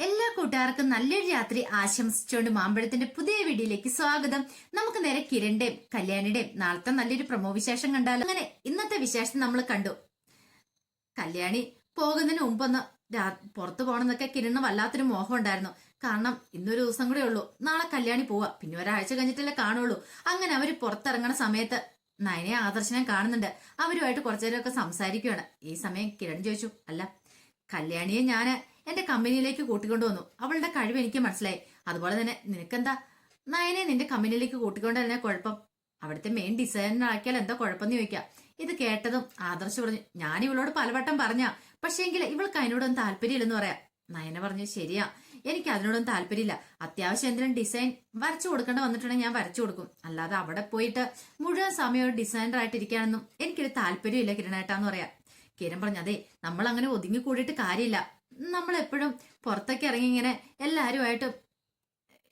എല്ലാ കൂട്ടുകാർക്കും നല്ലൊരു രാത്രി ആശംസിച്ചുകൊണ്ട് മാമ്പഴത്തിന്റെ പുതിയ വീഡിയോയിലേക്ക് സ്വാഗതം. നമുക്ക് നേരെ കിരണിന്റെയും കല്യാണിയുടെയും നാളത്തെ നല്ലൊരു പ്രമോ വിശേഷം കണ്ടാലോ? അങ്ങനെ ഇന്നത്തെ വിശേഷം നമ്മൾ കണ്ടു. കല്യാണി പോകുന്നതിന് മുമ്പൊന്ന് പുറത്തു പോകണമെന്നൊക്കെ കിരണ് വല്ലാത്തൊരു മോഹം ഉണ്ടായിരുന്നു. കാരണം ഇന്നൊരു ദിവസം കൂടെ ഉള്ളൂ. നാളെ കല്യാണി പോവാ. പിന്നെ ഒരാഴ്ച കഴിഞ്ഞിട്ടല്ലേ കാണുള്ളൂ. അങ്ങനെ അവർ പുറത്തിറങ്ങണ സമയത്ത് നയനെ ആദർശനം കാണുന്നുണ്ട്. അവരുമായിട്ട് കുറച്ചേരമൊക്കെ സംസാരിക്കുകയാണ് ഈ സമയം കിരൺ ചോദിച്ചു അല്ല കല്യാണിയെ ഞാൻ എന്റെ കമ്പനിയിലേക്ക് കൂട്ടിക്കൊണ്ടു വന്നു. അവളുടെ കഴിവ് എനിക്ക് മനസ്സിലായി. അതുപോലെ തന്നെ നിനക്കെന്താ? നയനെ നിന്റെ കമ്പനിയിലേക്ക് കൂട്ടിക്കൊണ്ട് തന്നെ കുഴപ്പം. അവിടുത്തെ മെയിൻ ഡിസൈനർ ആക്കിയാൽ എന്താ കുഴപ്പമെന്ന് ചോദിക്കാം. ഇത് കേട്ടതും ആദർശ് പറഞ്ഞു ഞാൻ ഇവളോട് പലവട്ടം പറഞ്ഞ പക്ഷേങ്കിൽ ഇവൾക്ക് അതിനോടൊന്നും താല്പര്യമില്ലെന്ന് പറയാം. നയന പറഞ്ഞു ശരിയാ എനിക്ക് അതിനോടൊന്നും താല്പര്യമില്ല. അത്യാവശ്യം എന്തെങ്കിലും ഡിസൈൻ വരച്ചു കൊടുക്കേണ്ട വന്നിട്ടുണ്ടെങ്കിൽ ഞാൻ വരച്ചു കൊടുക്കും. അല്ലാതെ അവിടെ പോയിട്ട് മുഴുവൻ സമയം ഡിസൈനർ ആയിട്ട് ഇരിക്കാനൊന്നും എനിക്കൊരു താല്പര്യമില്ല കിരണേട്ടാന്ന് പറയാം. കിരൺ പറഞ്ഞു അതെ നമ്മൾ അങ്ങനെ ഒതുങ്ങി കൂടിയിട്ട് കാര്യമില്ല. നമ്മൾ എപ്പോഴും പുറത്തൊക്കെ ഇറങ്ങി ഇങ്ങനെ എല്ലാവരുമായിട്ട്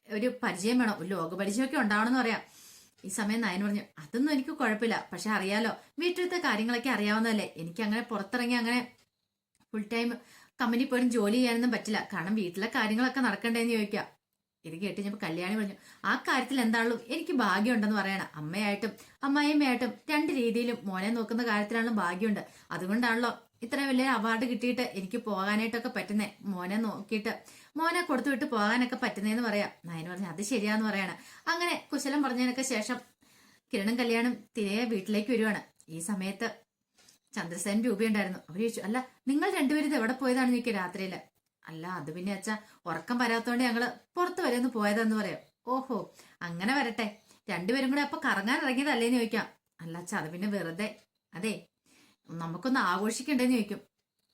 ഒരു പരിചയം വേണം ഒരു ലോകപരിചയമൊക്കെ ഉണ്ടാവണമെന്ന് പറയാം. ഈ സമയം നയൻ പറഞ്ഞു അതൊന്നും എനിക്ക് കുഴപ്പമില്ല. പക്ഷെ അറിയാലോ വീട്ടിലത്തെ കാര്യങ്ങളൊക്കെ അറിയാവുന്നതല്ലേ. എനിക്ക് അങ്ങനെ പുറത്തിറങ്ങി അങ്ങനെ ഫുൾ ടൈം കമ്പനി പോലും ജോലി ചെയ്യാനൊന്നും പറ്റില്ല. കാരണം വീട്ടിലെ കാര്യങ്ങളൊക്കെ നടക്കണ്ടേന്ന് ചോദിക്കാം. ഇത് കേട്ട് ഞാൻ കല്യാണി പറഞ്ഞു ആ കാര്യത്തിൽ എന്താണല്ലോ എനിക്ക് ഭാഗ്യമുണ്ടെന്ന് പറയണം. അമ്മയായിട്ടും അമ്മായിയമ്മയായിട്ടും രണ്ട് രീതിയിലും മോനെ നോക്കുന്ന കാര്യത്തിലാണല്ലോ ഭാഗ്യമുണ്ട്. അതുകൊണ്ടാണല്ലോ ഇത്രയും വലിയ അവാർഡ് കിട്ടിയിട്ട് എനിക്ക് പോകാനായിട്ടൊക്കെ പറ്റുന്നേ. മോനെ നോക്കിയിട്ട് മോനെ കൊടുത്തു വിട്ട് പോകാനൊക്കെ പറ്റുന്നേന്ന് പറയാം. നയന് പറഞ്ഞു അത് ശരിയാന്ന് പറയാണ്. അങ്ങനെ കുശലം പറഞ്ഞതിനൊക്കെ ശേഷം കിരണും കല്യാണം തിരയെ വീട്ടിലേക്ക് വരുവാണ്. ഈ സമയത്ത് ചന്ദ്രസേൻ രൂപയുണ്ടായിരുന്നു. അവർ ചോദിച്ചു അല്ല നിങ്ങൾ രണ്ടുപേരും ഇത് എവിടെ പോയതാണ്? എനിക്ക് രാത്രിയിൽ അല്ല അത് പിന്നെ അച്ഛാ ഉറക്കം വരാത്തോണ്ട് ഞങ്ങൾ പുറത്ത് വരെ ഒന്ന് പോയതെന്ന് പറയാം. ഓഹോ അങ്ങനെ വരട്ടെ. രണ്ടുപേരും കൂടെ അപ്പൊ കറങ്ങാൻ ഇറങ്ങിയതല്ലേന്ന് ചോദിക്കാം. അല്ല അച്ഛാ അത് പിന്നെ വെറുതെ. അതെ നമുക്കൊന്ന് ആഘോഷിക്കണ്ടെന്ന് ചോദിക്കും.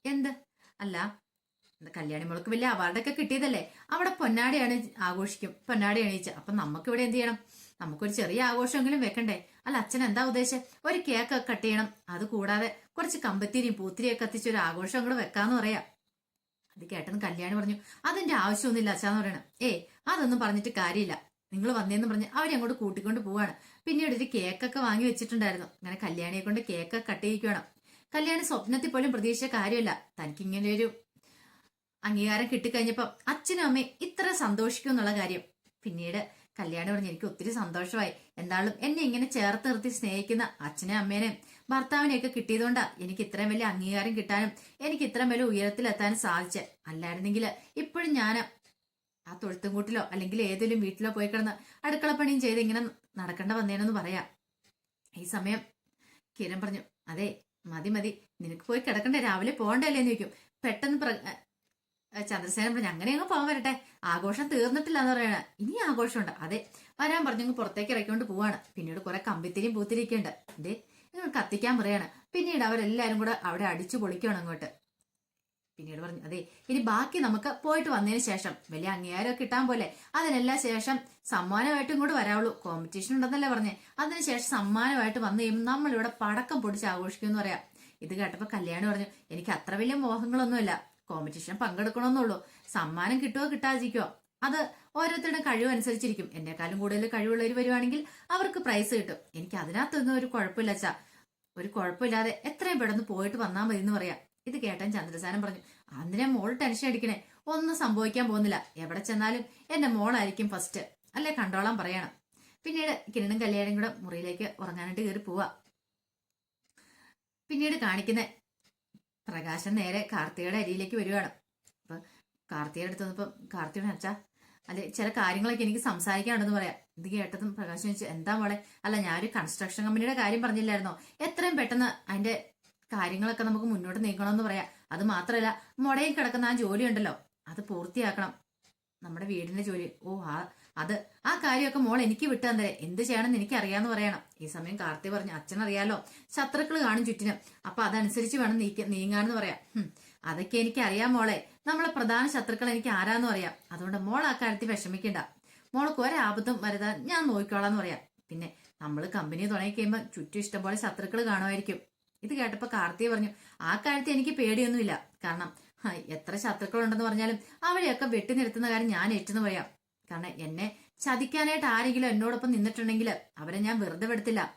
എന്ത്? അല്ല കല്യാണി മുളക്ക് വലിയ അവാർഡൊക്കെ കിട്ടിയതല്ലേ? അവിടെ പൊന്നാടിയാണ് ആഘോഷിക്കും. പൊന്നാടി അണിയിച്ച് അപ്പൊ നമുക്ക് ഇവിടെ എന്ത് ചെയ്യണം? നമുക്കൊരു ചെറിയ ആഘോഷമെങ്കിലും വെക്കണ്ടേ? അല്ല അച്ഛൻ എന്താ ഉദ്ദേശം ഒരു കേക്ക് കട്ട് ചെയ്യണം. അത് കൂടാതെ കുറച്ച് കമ്പത്തിരിയും പൂത്തിരിയൊക്കെ കത്തിച്ച് ഒരു ആഘോഷം അങ്ങോട്ട് വെക്കാന്ന് പറയാ. അത് കേട്ടെന്ന് കല്യാണി പറഞ്ഞു അതിന്റെ ആവശ്യമൊന്നുമില്ല അച്ഛാന്ന് പറയണം. ഏ അതൊന്നും പറഞ്ഞിട്ട് കാര്യമില്ല. നിങ്ങൾ വന്നേന്ന് പറഞ്ഞ് അവരെ അങ്ങോട്ട് കൂട്ടിക്കൊണ്ട് പോവാണ്. പിന്നീട് ഒരു കേക്കൊക്കെ വാങ്ങി വെച്ചിട്ടുണ്ടായിരുന്നു. അങ്ങനെ കല്യാണിയെ കൊണ്ട് കേക്ക് കട്ട് ചെയ്യിക്കണം കല്യാണി സ്വപ്നത്തിൽ പോലും പ്രതീക്ഷിച്ച കാര്യമല്ല. തനിക്ക് ഇങ്ങനെ ഒരു അംഗീകാരം കിട്ടിക്കഴിഞ്ഞപ്പോ അച്ഛനും അമ്മയും ഇത്ര സന്തോഷിക്കും എന്നുള്ള കാര്യം. പിന്നീട് കല്യാണം പറഞ്ഞ് എനിക്ക് ഒത്തിരി സന്തോഷമായി. എന്തായാലും എന്നെ ഇങ്ങനെ ചേർത്ത് നിർത്തി സ്നേഹിക്കുന്ന അച്ഛനെ അമ്മേനെ ഭർത്താവിനെയൊക്കെ കിട്ടിയതുകൊണ്ടാ എനിക്ക് ഇത്രയും വലിയ അംഗീകാരം കിട്ടാനും എനിക്ക് ഇത്രയും വലിയ ഉയരത്തിലെത്താനും സാധിച്ചത് അല്ലായിരുന്നെങ്കിൽ ഇപ്പോഴും ഞാൻ ആ തൊഴുത്തും കൂട്ടിലോ അല്ലെങ്കിൽ ഏതെങ്കിലും വീട്ടിലോ പോയി കിടന്ന് അടുക്കളപ്പണിയും ചെയ്ത് ഇങ്ങനെ നടക്കേണ്ട വന്നേനെന്ന് പറയാം. ഈ സമയം കിരൺ പറഞ്ഞു അതെ മതി മതി. നിനക്ക് പോയി കിടക്കണ്ടേ? രാവിലെ പോകണ്ടല്ലേ എന്ന് ചോദിക്കും. പെട്ടെന്ന് പ്ര- ചന്ദ്രസേനൻ പറഞ്ഞു അങ്ങനെ അങ്ങ് പോകാൻ വരട്ടെ. ആഘോഷം തീർന്നിട്ടില്ല എന്ന് പറയണ. ഇനി ആഘോഷമുണ്ട്. അതെ. വരാൻ പറഞ്ഞു പുറത്തേക്ക് ഇറക്കിക്കൊണ്ട് പോവാണ്. പിന്നീട് കുറെ കമ്പിത്തിരിയും പൂത്തിരിക്കുന്നുണ്ട് അതെ നിങ്ങൾ കത്തിക്കാൻ പറയാണ്. പിന്നീട് അവരെല്ലാരും കൂടെ അവിടെ അടിച്ചു പൊളിക്കണം അങ്ങോട്ട്. പിന്നീട് പറഞ്ഞു അതെ ഇനി ബാക്കി നമുക്ക് പോയിട്ട് വന്നതിന് ശേഷം വലിയ അംഗീകാരം കിട്ടാൻ പോലെ അതിനെല്ലാം ശേഷം സമ്മാനമായിട്ടും കൂടെ വരാവുള്ളൂ. കോമ്പറ്റീഷൻ ഉണ്ടെന്നല്ലേ പറഞ്ഞേ. അതിനുശേഷം സമ്മാനമായിട്ട് വന്നു കഴിയുമ്പോൾ നമ്മളിവിടെ പടക്കം പൊടിച്ച് ആഘോഷിക്കുമെന്ന് പറയാം. ഇത് കേട്ടപ്പോൾ കല്യാണി പറഞ്ഞു എനിക്ക് അത്ര വലിയ മോഹങ്ങളൊന്നുമില്ല. കോമ്പറ്റീഷൻ പങ്കെടുക്കണമെന്നുള്ളൂ. സമ്മാനം കിട്ടുമോ കിട്ടാതിരിക്കോ അത് ഓരോരുത്തരുടെ കഴിവ് അനുസരിച്ചിരിക്കും. എന്നെക്കാളും കൂടുതൽ കഴിവുള്ളവർ വരുവാണെങ്കിൽ അവർക്ക് പ്രൈസ് കിട്ടും. എനിക്ക് അതിനകത്തൊന്നും ഒരു കുഴപ്പമില്ല ഒരു കുഴപ്പമില്ലാതെ എത്രയും പെട്ടെന്ന് പോയിട്ട് വന്നാൽ മതി എന്ന് പറയാം. ഇത് കേട്ടാൻ ചന്ദ്രസാനം പറഞ്ഞു അന്നിനെ മോൾ ടെൻഷൻ അടിക്കണേ. ഒന്നും സംഭവിക്കാൻ പോകുന്നില്ല. എവിടെ ചെന്നാലും എന്റെ മോളായിരിക്കും ഫസ്റ്റ് അല്ലെ കണ്ടോളാൻ പറയണം. പിന്നീട് കിരണും കല്യാണം കൂടെ മുറിയിലേക്ക് ഉറങ്ങാനായിട്ട് കയറി പോവാ. പിന്നീട് കാണിക്കുന്ന പ്രകാശൻ നേരെ കാർത്തികയുടെ അരിയിലേക്ക് വരുവാണ്. അപ്പൊ കാർത്തികയുടെ അടുത്ത് വന്നപ്പം കാർത്തികയുടെ അച്ഛാ അല്ലെ ചില കാര്യങ്ങളൊക്കെ എനിക്ക് സംസാരിക്കാനുണ്ടെന്ന് പറയാം. ഇത് കേട്ടതും പ്രകാശം ചോദിച്ചു എന്താ മോളെ? അല്ല ഞാനൊരു കൺസ്ട്രക്ഷൻ കമ്പനിയുടെ കാര്യം പറഞ്ഞില്ലായിരുന്നോ? എത്രയും പെട്ടെന്ന് അതിന്റെ കാര്യങ്ങളൊക്കെ നമുക്ക് മുന്നോട്ട് നീക്കണമെന്ന് പറയാം. അത് മാത്രമല്ല മുടയിൽ കിടക്കുന്ന ആ ജോലി ഉണ്ടല്ലോ അത് പൂർത്തിയാക്കണം. നമ്മുടെ വീടിന്റെ ജോലി. ഓ ആ അത് ആ കാര്യമൊക്കെ മോൾ എനിക്ക് വിട്ടു തന്നെ. എന്ത് ചെയ്യണമെന്ന് എനിക്ക് അറിയാന്ന് പറയണം. ഈ സമയം കാർത്തി പറഞ്ഞു അച്ഛനറിയാലോ? ശത്രുക്കൾ കാണും ചുറ്റിനും. അപ്പൊ അതനുസരിച്ച് വേണം നീക്ക നീങ്ങാന്ന് പറയാം. അതൊക്കെ എനിക്ക് അറിയാം മോളെ. നമ്മളെ പ്രധാന ശത്രുക്കൾ എനിക്ക് ആരാന്ന് പറയാം. അതുകൊണ്ട് മോൾ ആ കാര്യത്തിൽ വിഷമിക്കണ്ട. മോൾക്ക് ഒരാപത്തും വരുതാൻ ഞാൻ നോക്കിക്കോളാന്ന് പറയാം. പിന്നെ നമ്മൾ കമ്പനി തുടങ്ങി കഴിയുമ്പോൾ ചുറ്റും ഇഷ്ടംപോലെ ശത്രുക്കൾ കാണുമായിരിക്കും. ഇത് കേട്ടപ്പോ കാർത്തിക പറഞ്ഞു ആ കാര്യത്തിൽ എനിക്ക് പേടിയൊന്നുമില്ല. കാരണം എത്ര ശത്രുക്കളുണ്ടെന്ന് പറഞ്ഞാലും അവരെയൊക്കെ വെട്ടി നിർത്തുന്ന കാര്യം ഞാൻ ഏറ്റെന്ന് പറയാം. കാരണം എന്നെ ചതിക്കാനായിട്ട് ആരെങ്കിലും എന്നോടൊപ്പം നിന്നിട്ടുണ്ടെങ്കിൽ അവരെ ഞാൻ വെറുതെ വിടത്തില്ല.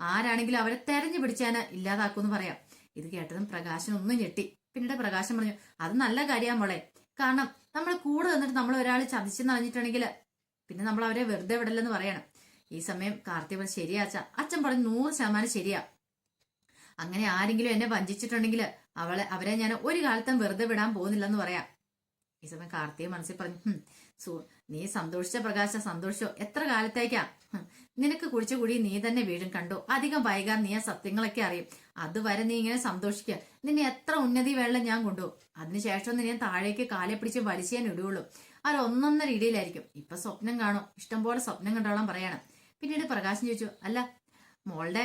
ആരാണെങ്കിലും അവരെ തെരഞ്ഞു പിടിച്ചാന് ഇല്ലാതാക്കുമെന്ന് പറയാം. ഇത് കേട്ടതും പ്രകാശം ഒന്നും ഞെട്ടി. പിന്നീട് പ്രകാശം പറഞ്ഞു അത് നല്ല കാര്യമാണ് മോളെ. കാരണം നമ്മൾ കൂടെ നിന്നിട്ട് നമ്മൾ ഒരാൾ ചതിച്ചെന്ന് അറിഞ്ഞിട്ടുണ്ടെങ്കിൽ പിന്നെ നമ്മൾ അവരെ വെറുതെ വിടല്ലെന്ന് പറയണം. ഈ സമയം കാർത്തിക ശരിയാച്ച ശരിയാ അച്ഛ. അച്ഛൻ പറഞ്ഞു നൂറ് ശതമാനം ശരിയാ. അങ്ങനെ ആരെങ്കിലും എന്നെ വഞ്ചിച്ചിട്ടുണ്ടെങ്കിൽ അവളെ അവരെ ഞാൻ ഒരു കാലത്തും വെറുതെ വിടാൻ പോകുന്നില്ലെന്ന് പറയാം. ഈ സമയം കാർത്തിക മനസ്സിൽ പറഞ്ഞു "ഹും, നീ സന്തോഷിച്ച പ്രകാശ സന്തോഷിച്ചോ? എത്ര കാലത്തേക്കാ? നിനക്ക് കുടിച്ച കൂടി നീ തന്നെ വീഴും കണ്ടോ? അധികം വൈകാൻ നീ ആ സത്യങ്ങളൊക്കെ അറിയും. അതുവരെ നീ ഇങ്ങനെ സന്തോഷിക്കുക നിന്നെ എത്ര ഉന്നതി വെള്ളം ഞാൻ കൊണ്ടുപോകും. അതിനുശേഷം നിന്നെ താഴേക്ക് കാലെ പിടിച്ച് വലിച്ചാൻ ഇടുകയുള്ളൂ. അത് ഒന്നൊന്നര ഇടിയിലായിരിക്കും. ഇപ്പൊ സ്വപ്നം കാണും. ഇഷ്ടംപോലെ സ്വപ്നം കണ്ടോളാം പറയണം. പിന്നീട് പ്രകാശം ചോദിച്ചു അല്ല മോളുടെ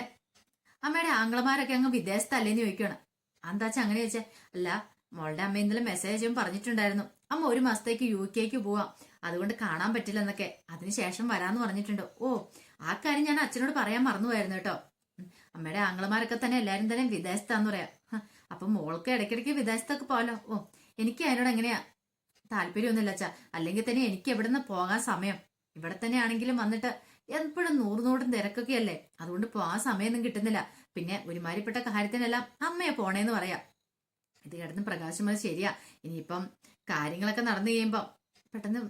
അമ്മയുടെ ആംഗ്ലമാരൊക്കെ അങ്ങ് വിദേശത്തല്ലേന്ന് ചോദിക്കുകയാണ് എന്താച്ചാ അങ്ങനെ ചോദിച്ചേ അല്ല മോളുടെ അമ്മ ഇന്നലെ മെസ്സേജ് പറഞ്ഞിട്ടുണ്ടായിരുന്നു. അമ്മ ഒരു മാസത്തേക്ക് യു കെക്ക് പോവാം. അതുകൊണ്ട് കാണാൻ പറ്റില്ല എന്നൊക്കെ അതിനുശേഷം വരാന്ന് പറഞ്ഞിട്ടുണ്ട്. ഓ ആ കാര്യം ഞാൻ അച്ഛനോട് പറയാൻ മറന്നുപോയിരുന്നു കേട്ടോ. അമ്മയുടെ ആംഗ്ലമാരൊക്കെ തന്നെ എല്ലാരും തന്നെ വിദേശത്താന്ന് പറയാം. അപ്പൊ മോൾക്ക് ഇടയ്ക്കിടയ്ക്ക് വിദേശത്തൊക്കെ പോകാലോ ഓ എനിക്ക് അതിനോട് എങ്ങനെയാ? താല്പര്യമൊന്നുമില്ല അച്ഛാ. അല്ലെങ്കിൽ തന്നെ എനിക്ക് എവിടെ നിന്ന് പോകാൻ സമയം. ഇവിടെ തന്നെ ആണെങ്കിലും വന്നിട്ട് എപ്പോഴും നൂറ് തിരക്കൊക്കെ അല്ലേ അതുകൊണ്ട് ആ സമയമൊന്നും കിട്ടുന്നില്ല. പിന്നെ ഒരുമാരിപ്പെട്ട കാര്യത്തിനെല്ലാം അമ്മയെ പോണേന്ന് പറയാം. ഇത് കിടന്ന് പ്രകാശം അത് ശരിയാ. ഇനിയിപ്പം കാര്യങ്ങളൊക്കെ നടന്നു കഴിയുമ്പോ പെട്ടെന്ന്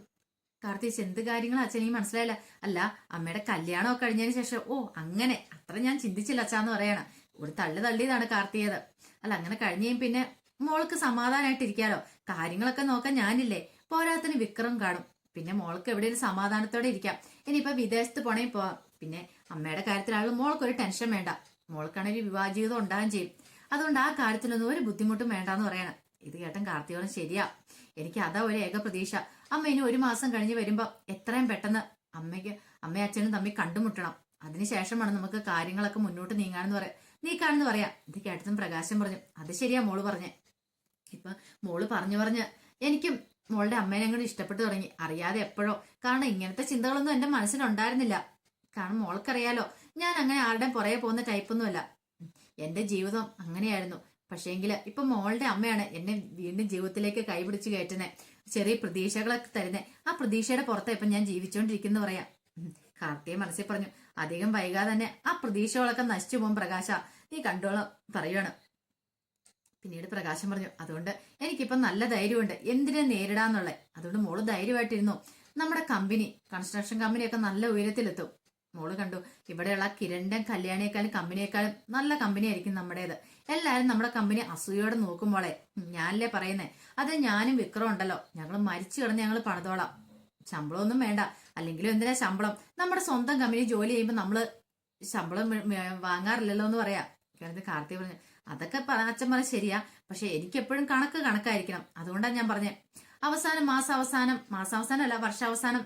കാർത്തിച്ച് എന്ത് കാര്യങ്ങളും അച്ഛൻ എനിക്ക് മനസ്സിലായില്ല. അല്ല അമ്മയുടെ കല്യാണമൊക്കെ കഴിഞ്ഞതിന് ശേഷം ഓ അങ്ങനെ. അത്ര ഞാൻ ചിന്തിച്ചില്ല അച്ഛാന്ന് പറയണം. ഒരു തള്ളി തള്ളിയതാണ് കാർത്തിയത് അല്ല അങ്ങനെ കഴിഞ്ഞയും പിന്നെ മോൾക്ക് സമാധാനമായിട്ടിരിക്കാലോ കാര്യങ്ങളൊക്കെ നോക്കാൻ ഞാനില്ലേ. പോരാത്തിന് വിക്രം കാണും. പിന്നെ മോൾക്ക് എവിടെയും സമാധാനത്തോടെ ഇരിക്കാം. ഇനിയിപ്പോ വിദേശത്ത് പോണേ പോവാം പിന്നെ അമ്മയുടെ മോൾക്ക് ഒരു ടെൻഷൻ വേണ്ട. മോൾക്കാണെങ്കിൽ വിവാഹ ജീവിതം ഉണ്ടാകും ചെയ്യും. അതുകൊണ്ട് ആ കാര്യത്തിലൊന്നും ഒരു ബുദ്ധിമുട്ടും വേണ്ടെന്ന് പറയണം. ഇത് കേട്ടൻ കാർത്തികോളം ശരിയാ. എനിക്ക് അതാ ഒരു ഏക പ്രതീക്ഷ. അമ്മ ഇനി ഒരു മാസം കഴിഞ്ഞ് വരുമ്പോ എത്രയും പെട്ടെന്ന് അമ്മയ്ക്ക് അമ്മയും അച്ഛനും തമ്മിൽ കണ്ടുമുട്ടണം. അതിനുശേഷമാണ് നമുക്ക് കാര്യങ്ങളൊക്കെ മുന്നോട്ട് നീങ്ങാണെന്ന് പറയാം നീക്കാണെന്ന് പറയാം. ഇത് കേട്ടതും പ്രകാശം പറഞ്ഞു. അത് ശരിയാ മോൾ പറഞ്ഞേ. ഇപ്പൊ മോൾ പറഞ്ഞു പറഞ്ഞ്. എനിക്കും മോളുടെ അമ്മേനെ കൂടി ഇഷ്ടപ്പെട്ടു തുടങ്ങി. അറിയാതെ എപ്പോഴോ. കാരണം ഇങ്ങനത്തെ ചിന്തകളൊന്നും എന്റെ മനസ്സിലുണ്ടായിരുന്നില്ല. കാരണം മോൾക്കറിയാലോ ഞാൻ അങ്ങനെ ആരുടെയും പുറകെ പോകുന്ന ടൈപ്പൊന്നുമല്ല. എന്റെ ജീവിതം അങ്ങനെയായിരുന്നു. പക്ഷേങ്കിൽ ഇപ്പൊ മോളുടെ അമ്മയാണ് എന്നെ വീണ്ടും ജീവിതത്തിലേക്ക് കൈപിടിച്ച് കയറ്റുന്നത് ചെറിയ പ്രതീക്ഷകളൊക്കെ തരുന്നത് ആ പ്രതീക്ഷയുടെ പുറത്തെ ഇപ്പൊ ഞാൻ ജീവിച്ചുകൊണ്ടിരിക്കുന്നു പറയാം. കാർത്തിയെ മനസ്സിൽ പറഞ്ഞു അധികം വൈകാതെ തന്നെ ആ പ്രതീക്ഷകളൊക്കെ നശിച്ചു പോകും പ്രകാശ. നീ കണ്ടോളം പറയുവാണ്. പിന്നീട് പ്രകാശം പറഞ്ഞു അതുകൊണ്ട് എനിക്കിപ്പം നല്ല ധൈര്യമുണ്ട് എന്തിനെ നേരിടാന്നുള്ളത്? അതുകൊണ്ട് മോൾ ധൈര്യമായിട്ടിരുന്നു. നമ്മുടെ കമ്പനി കൺസ്ട്രക്ഷൻ കമ്പനിയൊക്കെ നല്ല ഉയരത്തിലെത്തും. മോൾ കണ്ടു ഇവിടെയുള്ള കിരണ്ടൻ കല്യാണിയേക്കാളും കമ്പനിയേക്കാളും നല്ല കമ്പനി ആയിരിക്കും നമ്മുടേത്. എല്ലാരും നമ്മുടെ കമ്പനി അസൂയോടെ നോക്കുമ്പോളെ ഞാനല്ലേ പറയുന്നേ? അത് ഞാനും വിക്രം ഉണ്ടല്ലോ. ഞങ്ങൾ മരിച്ചു കിടന്ന് ഞങ്ങൾ പണിതോളാം. ശമ്പളമൊന്നും വേണ്ട. അല്ലെങ്കിലും എന്തിനാ ശമ്പളം? നമ്മുടെ സ്വന്തം കമ്പനി ജോലി ചെയ്യുമ്പോൾ നമ്മൾ ശമ്പളം വാങ്ങാറില്ലല്ലോ എന്ന് പറയാം. കാർത്തി പറഞ്ഞു അതൊക്കെ അച്ഛൻ പറഞ്ഞ ശരിയാ. പക്ഷെ എനിക്ക് എപ്പോഴും കണക്ക് കണക്കായിരിക്കണം. അതുകൊണ്ടാണ് ഞാൻ പറഞ്ഞത് അവസാനം മാസാവസാനം മാസാവസാനം അല്ല വർഷാവസാനം.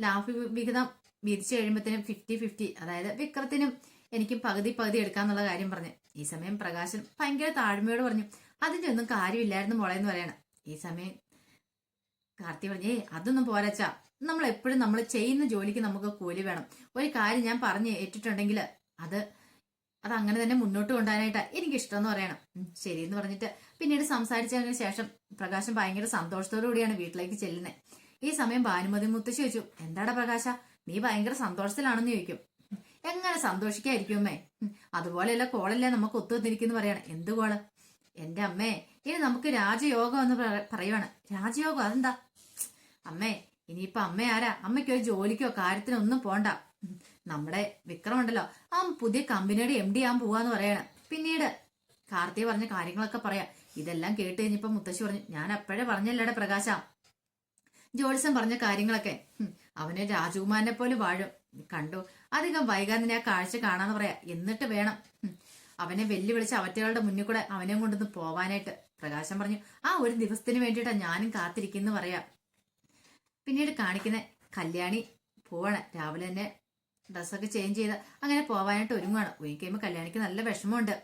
ലാഭ വിഹിതം വീതിച്ചു കഴിയുമ്പോഴത്തേനും ഫിഫ്റ്റി ഫിഫ്റ്റി അതായത് വിക്രത്തിനും എനിക്കും പകുതി പകുതി എടുക്കാന്നുള്ള കാര്യം പറഞ്ഞു. ഈ സമയം പ്രകാശൻ ഭയങ്കര താഴ്മയോട് പറഞ്ഞു അതിന്റെ ഒന്നും കാര്യമില്ലായിരുന്നു മോളെ എന്ന് പറയണം. ഈ സമയം കാർത്തി പറഞ്ഞേ അതൊന്നും പോരാച്ചാ നമ്മൾ എപ്പോഴും നമ്മൾ ചെയ്യുന്ന ജോലിക്ക് നമുക്ക് കൂലി വേണം. ഒരു കാര്യം ഞാൻ പറഞ്ഞ് ഏറ്റിട്ടുണ്ടെങ്കിൽ അത് അത് അങ്ങനെ തന്നെ മുന്നോട്ട് കൊണ്ടുപോകാനായിട്ടാ എനിക്ക് ഇഷ്ടം എന്ന് പറയണം. ശരി എന്ന് പറഞ്ഞിട്ട് പിന്നീട് സംസാരിച്ചതിന് ശേഷം പ്രകാശം ഭയങ്കര സന്തോഷത്തോടു കൂടിയാണ് വീട്ടിലേക്ക് ചെല്ലുന്നത് ഈ സമയം ഭാനുമതി മുത്തശ്ശി ചോദിച്ചു എന്താടാ പ്രകാശ നീ ഭയങ്കര സന്തോഷത്തിലാണെന്ന് ചോദിക്കും. എങ്ങനെ സന്തോഷിക്കായിരിക്കും അമ്മേ? അതുപോലെയല്ല കോളല്ലേ നമുക്ക് ഒത്തുവന്നിരിക്കുന്നു പറയണം. എന്ത് കോൾ? എന്റെ അമ്മേ ഇനി നമുക്ക് രാജയോഗം എന്ന് പറയുവാണ്. രാജയോഗം? അതെന്താ? അമ്മേ ഇനിയിപ്പൊ അമ്മ ആരാ? അമ്മയ്ക്ക് ഒരു ജോലിക്കോ കാര്യത്തിനോ ഒന്നും പോണ്ട. നമ്മുടെ വിക്രം ഉണ്ടല്ലോ ആ പുതിയ കമ്പനിയുടെ എം ഡി ആകാൻ പോവാന്ന് പറയണം. പിന്നീട് കാർത്തിക പറഞ്ഞ കാര്യങ്ങളൊക്കെ പറയാം. ഇതെല്ലാം കേട്ട് കഴിഞ്ഞപ്പോ മുത്തശ്ശി പറഞ്ഞു ഞാൻ അപ്പോഴേ പറഞ്ഞല്ലേടെ പ്രകാശ. ജോത്സ്യം പറഞ്ഞ കാര്യങ്ങളൊക്കെ അവനെ രാജകുമാരനെ പോലെ വാഴും. കണ്ടു? അധികം വൈകാതെ ആ കാഴ്ച കാണാന്ന് പറയാ. എന്നിട്ട് വേണം അവനെ വെല്ലുവിളിച്ച് അവറ്റകളുടെ മുന്നിൽ കൂടെ അവനെ കൊണ്ടൊന്ന് പോവാനായിട്ട്. പ്രകാശം പറഞ്ഞു ആ ഒരു ദിവസത്തിന് വേണ്ടിയിട്ടാ ഞാനും കാത്തിരിക്കുന്നു പറയാ. പിന്നീട് കാണിക്കുന്ന കല്യാണി പോവാണ്. രാവിലെ തന്നെ ഡ്രസ്സൊക്കെ ചേഞ്ച് ചെയ്ത് അങ്ങനെ പോവാനായിട്ട് ഒരുങ്ങണം ഒരുങ്ങി കഴിയുമ്പോൾ കല്യാണിക്ക് നല്ല വിഷമമുണ്ട്.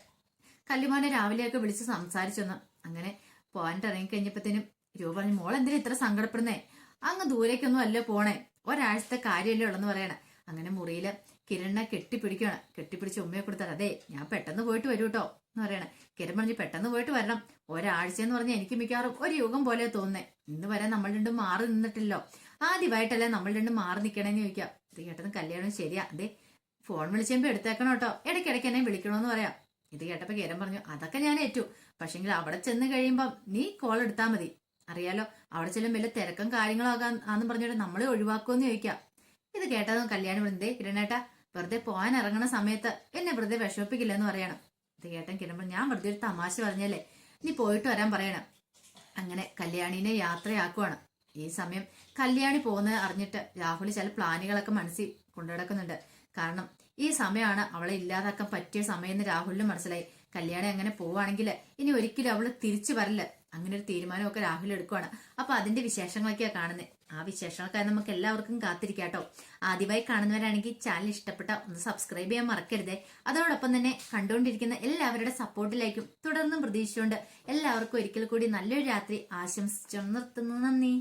കല്ലുമോനെ രാവിലെയൊക്കെ വിളിച്ച് സംസാരിച്ചൊന്ന്. അങ്ങനെ പോവാനായിട്ട് ഇറങ്ങിക്കഴിഞ്ഞപ്പോഴത്തേനും രൂപ പറഞ്ഞു മോൾ എന്തിനാ ഇത്ര സങ്കടപ്പെടുന്നേ? അങ്ങ് ദൂരേക്കൊന്നും അല്ല പോണേ. ഒരാഴ്ചത്തെ കാര്യമല്ലേ ഉള്ളെന്ന് പറയണേ. അങ്ങനെ മുറിയിൽ കിരണിനെ കെട്ടിപ്പിടിക്കുകയാണ് കെട്ടിപ്പിടിച്ച് ഉമ്മയെ കൊടുത്താൽ അതെ ഞാൻ പെട്ടെന്ന് പോയിട്ട് വരൂ കേട്ടോ എന്ന് പറയണേ. കിരൺ പറഞ്ഞു പെട്ടെന്ന് പോയിട്ട് വരണം. ഒരാഴ്ച എന്ന് പറഞ്ഞാൽ എനിക്ക് മിക്കവാറും ഒരു യുഗം പോലെ തോന്നുന്നേ. ഇന്ന് വരെ നമ്മൾ രണ്ടും മാറി നിന്നിട്ടില്ലോ. ആദ്യമായിട്ടല്ലേ നമ്മൾ രണ്ടും മാറി നിൽക്കണേന്ന് ചോദിക്കാം. ഇത് കല്യാണം ശരിയാ. അതെ ഫോൺ വിളിച്ചപ്പോ എടുത്തേക്കണം കേട്ടോ. ഇടയ്ക്കിടയ്ക്ക് എന്നെ വിളിക്കണോന്ന് പറയാം. ഇത് കേട്ടപ്പോ കേരം പറഞ്ഞു അതൊക്കെ ഞാൻ ഏറ്റു. പക്ഷെങ്കിൽ അവിടെ ചെന്ന് കഴിയുമ്പം നീ കോൾ എടുത്താൽ മതി. അറിയാലോ അവിടെ ചെല്ലും വലിയ തിരക്കും കാര്യങ്ങളാകാൻ ആന്ന് പറഞ്ഞിട്ട് നമ്മളെ ഒഴിവാക്കുമെന്ന് ചോദിക്കാം. ഇത് കേട്ടതും കല്യാണം വിളിന്തേ കിരണേട്ടാ വെറുതെ പോകാൻ ഇറങ്ങണ സമയത്ത് എന്നെ വെറുതെ വിഷമിപ്പിക്കില്ലെന്ന് പറയണം. ഇത് കേട്ടൻ കിരൺ ഞാൻ വെറുതെ ഒരു തമാശ പറഞ്ഞല്ലേ? നീ പോയിട്ട് വരാൻ പറയണം. അങ്ങനെ കല്യാണീനെ യാത്രയാക്കുവാണ്. ഈ സമയം കല്യാണി പോകുന്നത് അറിഞ്ഞിട്ട് രാഹുൽ ചില പ്ലാനുകളൊക്കെ മനസ്സിൽ കൊണ്ടുനടക്കുന്നുണ്ട്. കാരണം ഈ സമയമാണ് അവളെ ഇല്ലാതാക്കാൻ പറ്റിയ സമയം എന്ന് രാഹുലിന് മനസ്സിലായി. കല്യാണം അങ്ങനെ പോവുകയാണെങ്കിൽ ഇനി ഒരിക്കലും അവൾ തിരിച്ചു വരില്ല. അങ്ങനെ ഒരു തീരുമാനമൊക്കെ രാഹുൽ എടുക്കുവാണ്. അപ്പൊ അതിന്റെ വിശേഷങ്ങളൊക്കെയാ കാണുന്നത് ആ വിശേഷങ്ങൾക്കായി നമുക്ക് എല്ലാവർക്കും കാത്തിരിക്കാട്ടോ ആദ്യമായി കാണുന്നവരാണെങ്കിൽ ചാനൽ ഇഷ്ടപ്പെട്ട ഒന്ന് സബ്സ്ക്രൈബ് ചെയ്യാൻ മറക്കരുതേ. അതോടൊപ്പം തന്നെ കണ്ടുകൊണ്ടിരിക്കുന്ന എല്ലാവരുടെ സപ്പോർട്ടിലേക്കും തുടർന്നും പ്രതീക്ഷിച്ചുകൊണ്ട് എല്ലാവർക്കും ഒരിക്കൽ കൂടി നല്ലൊരു രാത്രി ആശംസിച്ചു നിർത്തുന്നു. നന്ദി.